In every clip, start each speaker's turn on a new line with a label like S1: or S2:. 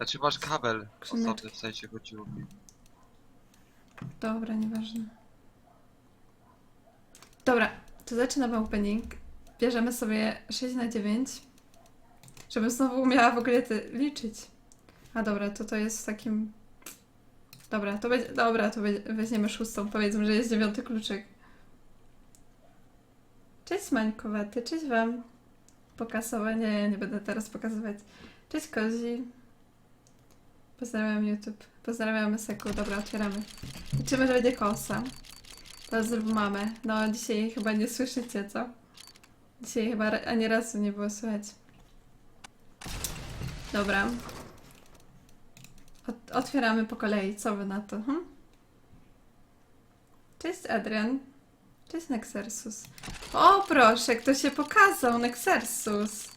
S1: Znaczy masz kabel
S2: Skrzyneczki.
S1: osobny, w sensie chodziło mi.
S2: Dobra, nieważne. Dobra, to zaczynamy opening. Bierzemy sobie 6 na 9. Żebym znowu umiała w ogóle ty liczyć. A dobra, to to jest w takim... Dobra, to będzie... Dobra, to we- weźmiemy szóstą. Powiedzmy, że jest dziewiąty kluczyk. Cześć Mańkowaty, cześć Wam. Pokasowa, nie, nie będę teraz pokazywać. Cześć Kozi. Pozdrawiam YouTube. Pozdrawiamy Seku. Dobra, otwieramy. Liczymy, że będzie kosa. To zrób mamę. No, dzisiaj chyba nie słyszycie, co? Dzisiaj chyba ani razu nie było słychać. Dobra. Ot- otwieramy po kolei. Co wy na to? Hm? Cześć Adrian. Cześć Nexersus. O proszę, kto się pokazał? Nexersus.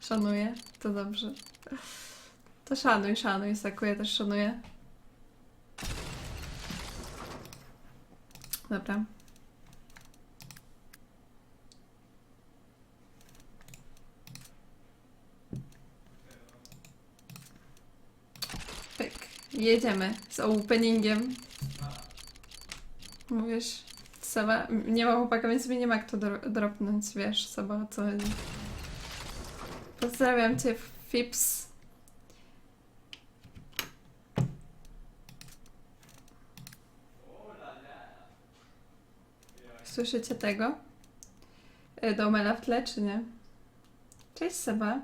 S2: Szanuję. To dobrze. To szanuj, szanuj, Saku, ja też szanuję. Dobra. Pyk. Jedziemy z openingiem. Mówisz, Seba, nie ma chłopaka, więc mi nie ma kto dro- dropnąć, wiesz, Seba, co chodzi. Pozdrawiam cię, Fips. Słyszycie tego? Y, Domela w tle, czy nie? Cześć Seba.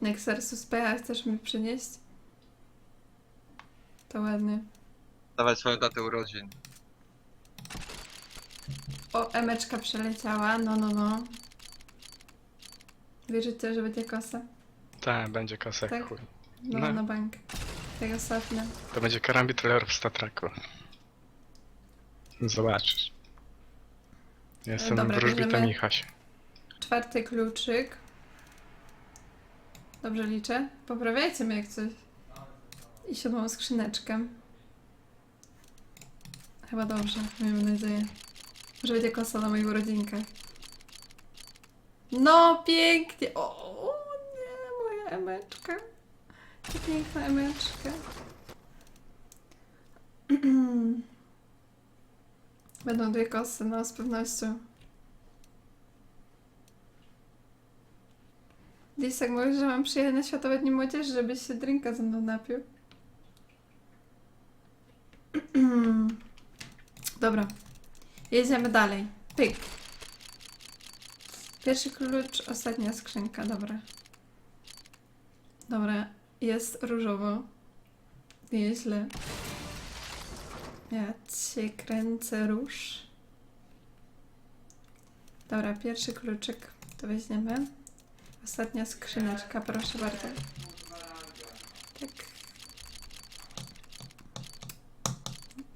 S2: Nexersus PH chcesz mi przynieść? To ładnie.
S1: Dawaj swoją datę urodzin.
S2: O, emeczka przeleciała, no, no, no. Wierzycie, że będzie kosa?
S3: Tak, będzie kosek,
S2: Tak?
S3: chuj.
S2: No,
S3: No.
S2: na bank. Tak ostatnio.
S3: To będzie karambit Lord w Statraku. Zobaczysz. Jestem
S2: Dobra,
S3: wróżbita
S2: bierzemy-
S3: Michaś.
S2: Czwarty kluczyk. Dobrze liczę? Poprawiajcie mnie jak coś. I siódmą skrzyneczkę. Chyba dobrze, miejmy nadzieję. Że będzie kosa na moich urodzinkach. No, pięknie! O, o nie, moja emeczka. To piękna emeczka. Będą dwie kosy, no z pewnością. Lisek, mówisz, że mam przyjechać na Światowe Dni Młodzieży, żebyś się drinka ze mną napił. Dobra. Jedziemy dalej. Pyk. Pierwszy klucz, ostatnia skrzynka, dobra. Dobra, jest różowo. Nieźle. Ja cię kręcę róż. Dobra, pierwszy kluczyk to weźmiemy. Ostatnia skrzyneczka, proszę bardzo. Tak.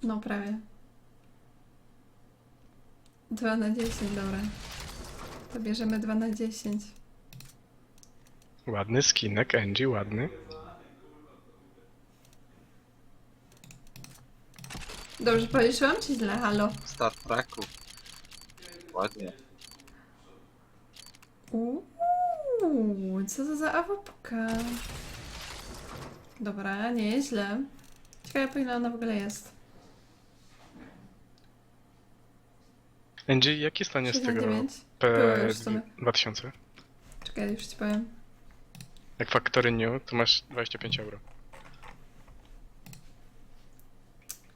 S2: No prawie. 2 na 10, dobra. To bierzemy 2 na 10.
S3: Ładny skinek, Angie, ładny.
S2: Dobrze policzyłam czy źle? Halo?
S1: Star Treku. Ładnie.
S2: Uuu, co to za awopoka? Dobra, nieźle. Ciekawe po ile ona w ogóle jest.
S3: Angie, jaki stanie z tego
S2: 69? Była już w sumie.
S3: P2000?
S2: Czekaj, już ci powiem.
S3: Jak Factory New, to masz 25 euro.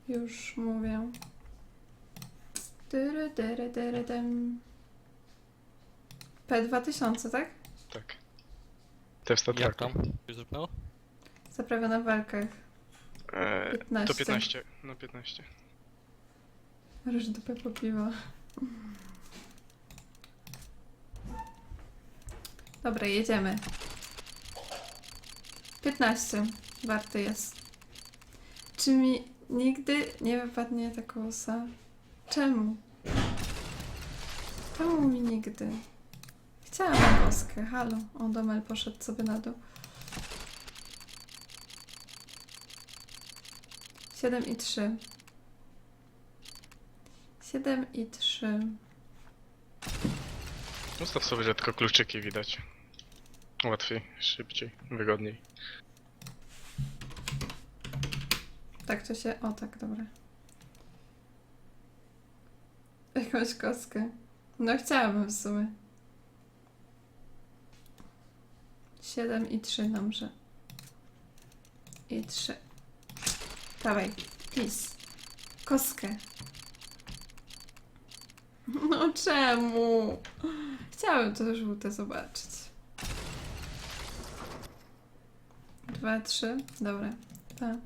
S2: Już mówię. Tyry, tyry, tyry, tym. P2000, tak?
S3: Tak. Te w
S4: Jak
S3: Statraku.
S4: tam? Już?
S2: Zaprawiona w walkach.
S3: Eee,
S2: 15.
S3: to 15, no 15.
S2: Róż dupę po piwo. Dobra, jedziemy. 15. Warty jest. Czy mi nigdy nie wypadnie ta kosa? Czemu? Czemu mi nigdy? Chciałam koskę, halo. O, Domel poszedł sobie na dół. 7 i 3. 7 i 3.
S3: Ustaw sobie, że tylko kluczyki widać. Łatwiej, szybciej, wygodniej.
S2: Tak to się... O, tak, dobra. Jakąś kostkę. No chciałabym w sumie. 7 i 3, dobrze. I 3. Dawaj, please. Kostkę. No czemu? Chciałabym to żółte zobaczyć. Dwa, trzy. Dobra. Dwa,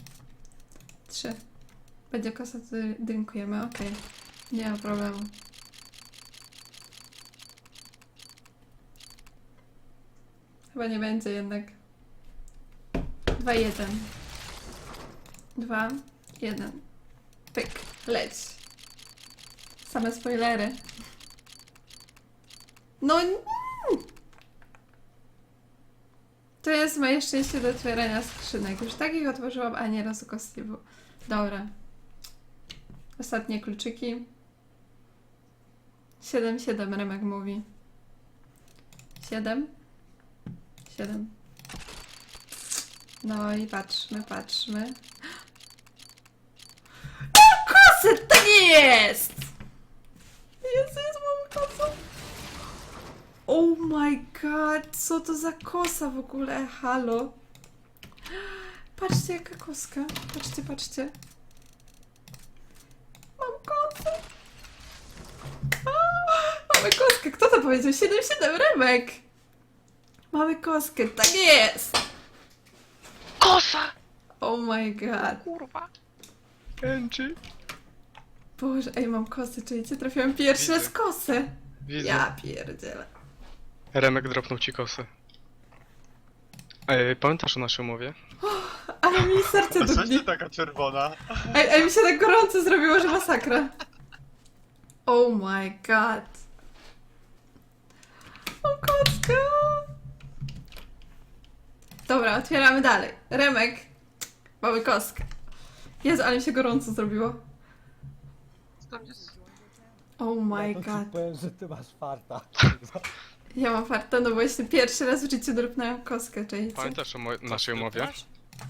S2: trzy. Będzie kosa, to drinkujemy, okej. Nie ma problemu. Chyba nie będzie jednak. Dwa, jeden. Dwa, jeden. Pyk, leć. Same spoilery. No! To jest moje szczęście do otwierania skrzynek. Już takich otworzyłam, a nie raz kosti było. Dobra. Ostatnie kluczyki. 7-7 Remek mówi. 7? 7. No i patrzmy, patrzmy. Kosy, tak jest! Jezu, jest mam kosą. Oh my god, co to za kosa w ogóle? Halo? Patrzcie, jaka koska. Patrzcie, patrzcie. Mam kosę. A, Mamy koskę. Kto to powiedział? 7-7 Remek. Mamy koskę. Tak jest.
S3: Kosa!
S2: Oh my god.
S3: Kurwa! Kenji!
S2: Boże, ej, mam kosę. Czujecie? Trafiłam pierwszy raz
S3: Widzę.
S2: kosę.
S3: Widzę.
S2: Ja pierdzielę.
S3: Remek dropnął ci kosę. Ej, pamiętasz o naszej umowie?
S2: Ale mi serce dudni.
S1: taka czerwona?
S2: Ej, ej, mi się tak gorąco zrobiło, że masakra. Oh my god. O kocka. Dobra, otwieramy dalej. Remek. Mamy kostkę. Jezu, ale mi się gorąco zrobiło.
S1: Jest?
S2: Oh my
S4: ja to ci
S2: god.
S4: powiem, że ty masz farta.
S2: Ja mam farta, no właśnie pierwszy raz w życiu drupnęłam kostkę, czajcie?
S3: Pamiętasz o mo- naszej umowie?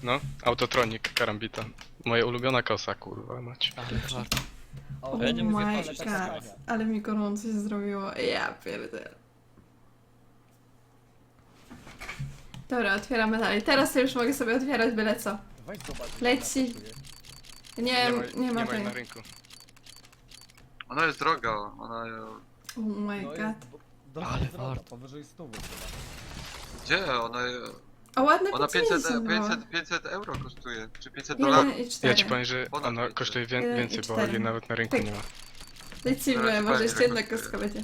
S3: No, Autotronik Karambita. Moja ulubiona kosa, kurwa mać.
S5: Ale fart.
S2: Oh
S4: Ja nie mówię,
S2: my
S4: ale tak
S2: god.
S4: skania.
S2: Ale mi gorąco się zrobiło. Ja pierdolę. Dobra, otwieramy dalej. Teraz już mogę sobie otwierać byle co.
S4: Weź zobacz.
S2: Leci.
S4: ile ona kosztuje.
S2: Nie, nie, ma
S3: nie ma
S2: tej.
S3: jej na rynku.
S1: Ona jest droga, ona...
S2: Oh my
S4: No
S2: god.
S4: jest dosyć
S5: Ale fart.
S4: Powyżej 100 chyba.
S1: Gdzie? Ona...
S2: O, ładne
S1: Ona 500,
S2: 50 było.
S1: 500, 500 euro kosztuje. Czy 500
S2: Jeden
S1: dolarów.
S2: i
S3: Ja ci powiem, że
S1: Ponad
S3: ona
S1: pięćset.
S3: kosztuje wię-
S2: Jeden i
S3: więcej, bo
S2: cztery.
S3: jej nawet na rynku
S2: Pyk.
S3: nie ma.
S2: Lecimy,
S1: Zaraz
S2: może jeszcze jedna kostka będzie.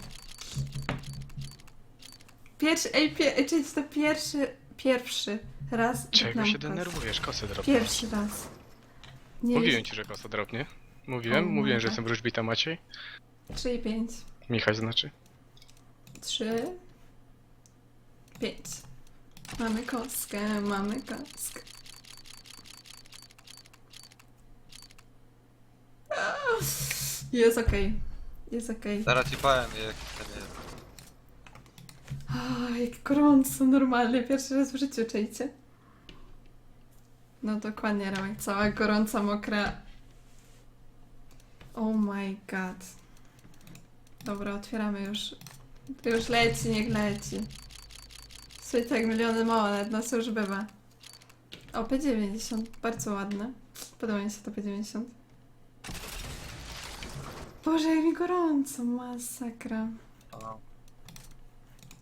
S2: Pierwszy, ej, pie, ej, czyli to pierwszy, pierwszy raz
S3: Czego się denerwujesz? Kosy dropnął.
S2: Pierwszy raz. Nie
S3: Mówiłem ci, że kosa dropnie. Mówiłem,
S2: O,
S3: mówiłem, że
S2: tak.
S3: jestem wróżbita Maciej.
S2: 3 i 5.
S3: Michał znaczy.
S2: 3, 5. Mamy kostkę, mamy kostkę. Jest okej. Jest okej.
S1: Zaraz ci powiem, jak to nie jest.
S2: O, jak gorąco, normalnie. Pierwszy raz w życiu, czejcie? No dokładnie, Ramek. Cała gorąca, mokra. Oh my god. Dobra, otwieramy już. Już leci, niech leci. Świetnie jak miliony monet, no cóż bywa. O, P90, bardzo ładne. Podoba mi się to P90. Boże, jak mi gorąco, masakra.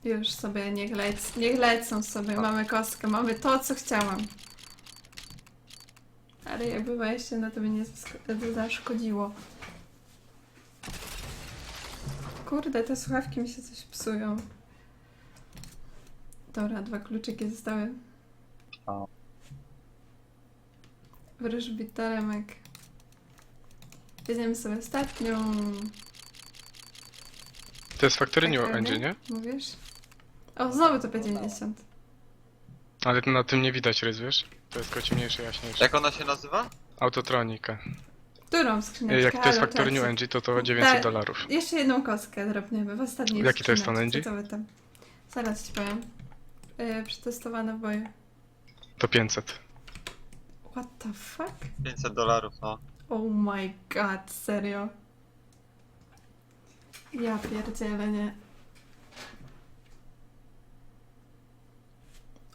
S2: Już sobie niech lec, niech lecą sobie. Mamy kostkę, mamy to, co chciałam. Ale jakby wejście na to by nie zasko- zaszkodziło. Kurde, te słuchawki mi się coś psują. Dobra, dwa kluczyki zostały.
S1: O.
S2: Wróżbita Remek. Weźmiemy sobie ostatnią.
S3: To jest Factory New
S2: Tak robię?
S3: Engine, nie?
S2: Mówisz? O, znowu to P90.
S3: Ale na tym nie widać rys, wiesz? To jest tylko ciemniejsze, jaśniejsze.
S1: Jak ona się nazywa?
S3: Autotronika.
S2: Którą skrzyneczkę?
S3: Jak to jest
S2: Ale
S3: Factory New
S2: tak.
S3: Engine, to to 900
S2: Tak.
S3: dolarów.
S2: Jeszcze jedną kostkę drobniemy w ostatniej
S3: Jaki to jest stan
S2: skrzyneczce, co wy tam? Zaraz ci powiem. yy, przetestowane w boju.
S3: To 500.
S2: What the fuck?
S1: 500 dolarów, no.
S2: Oh my god, serio? Ja pierdzielę, nie.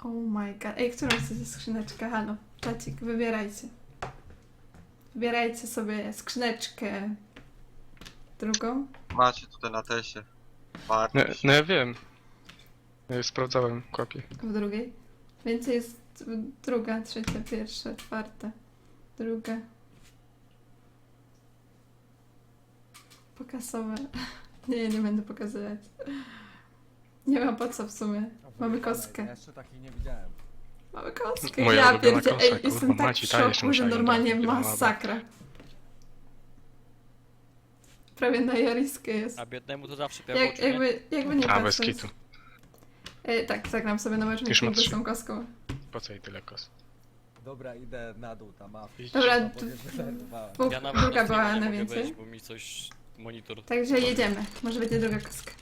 S2: Oh my god. Ej, którą chcecie skrzyneczkę? Halo, czacik, wybierajcie. Wybierajcie sobie skrzyneczkę. Drugą?
S1: Macie tutaj na tesie.
S3: No, no ja wiem. Ja sprawdzałem kopię.
S2: W drugiej. Więcej jest druga, trzecia, pierwsza, czwarta. Druga. Pokasowe. Nie, nie będę pokazywać. Nie ma po co w sumie. Mamy kostkę.
S4: Ja jeszcze takiej nie widziałem.
S2: Mamy kostkę.
S3: Moja
S2: ja
S3: ulubiona
S2: pierdzie...
S3: kosa,
S2: Ej,
S3: kurwa,
S2: jestem tak
S3: Maci,
S2: w
S3: ta jeszcze
S2: szoku, że
S3: musiała
S2: normalnie
S3: dać,
S2: masakra. Prawie na jariskę jest.
S5: A biednemu to zawsze
S2: Jak, jakby, jakby nie
S3: A, bez
S2: patrzeć.
S3: kitu.
S2: Ej, tak, zagram sobie na
S3: Już
S2: matchmakingu
S3: ma
S2: z
S3: trzy.
S2: tą kostką.
S3: Po co jej tyle kos?
S4: Dobra, idę na dół tam. A,
S3: Idź.
S2: Dobra, dwóch,
S5: Ja nawet
S2: druga
S5: na
S2: była na
S5: mogę
S2: więcej.
S5: wejść, bo mi coś monitor...
S2: Także jedziemy. Może będzie druga kostka.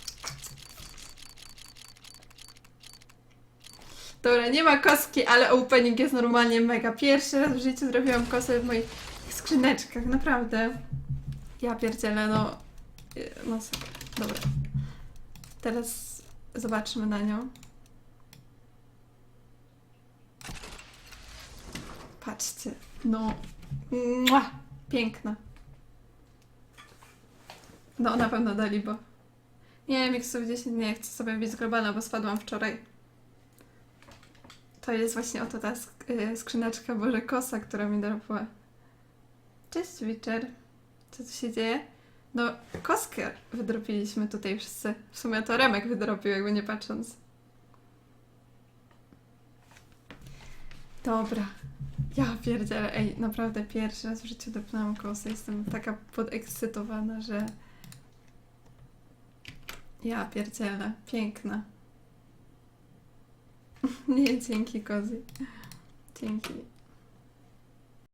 S2: Dobra, nie ma kostki, ale opening jest normalnie mega. Pierwszy raz w życiu zrobiłam kosę w moich skrzyneczkach, naprawdę. Ja pierdzielę, no... e, Masakra. Dobra. Teraz zobaczmy na nią. Patrzcie. No... Mua! Piękna. No, na pewno dali, bo... Nie, Mixów 10 nie chcę sobie bić globalna, bo spadłam wczoraj. To jest właśnie oto ta y, skrzyneczka Boże Kosa, która mi dropła. Cześć, Witcher. Co tu się dzieje? No, koskę wydropiliśmy tutaj wszyscy. W sumie to Remek wydropił, jakby nie patrząc. Dobra. Ja pierdzielę. Ej, naprawdę pierwszy raz w życiu dopnęłam kosę. Jestem taka podekscytowana, że... Ja pierdzielę. Piękna. Nie, dzięki Kozi. Dzięki.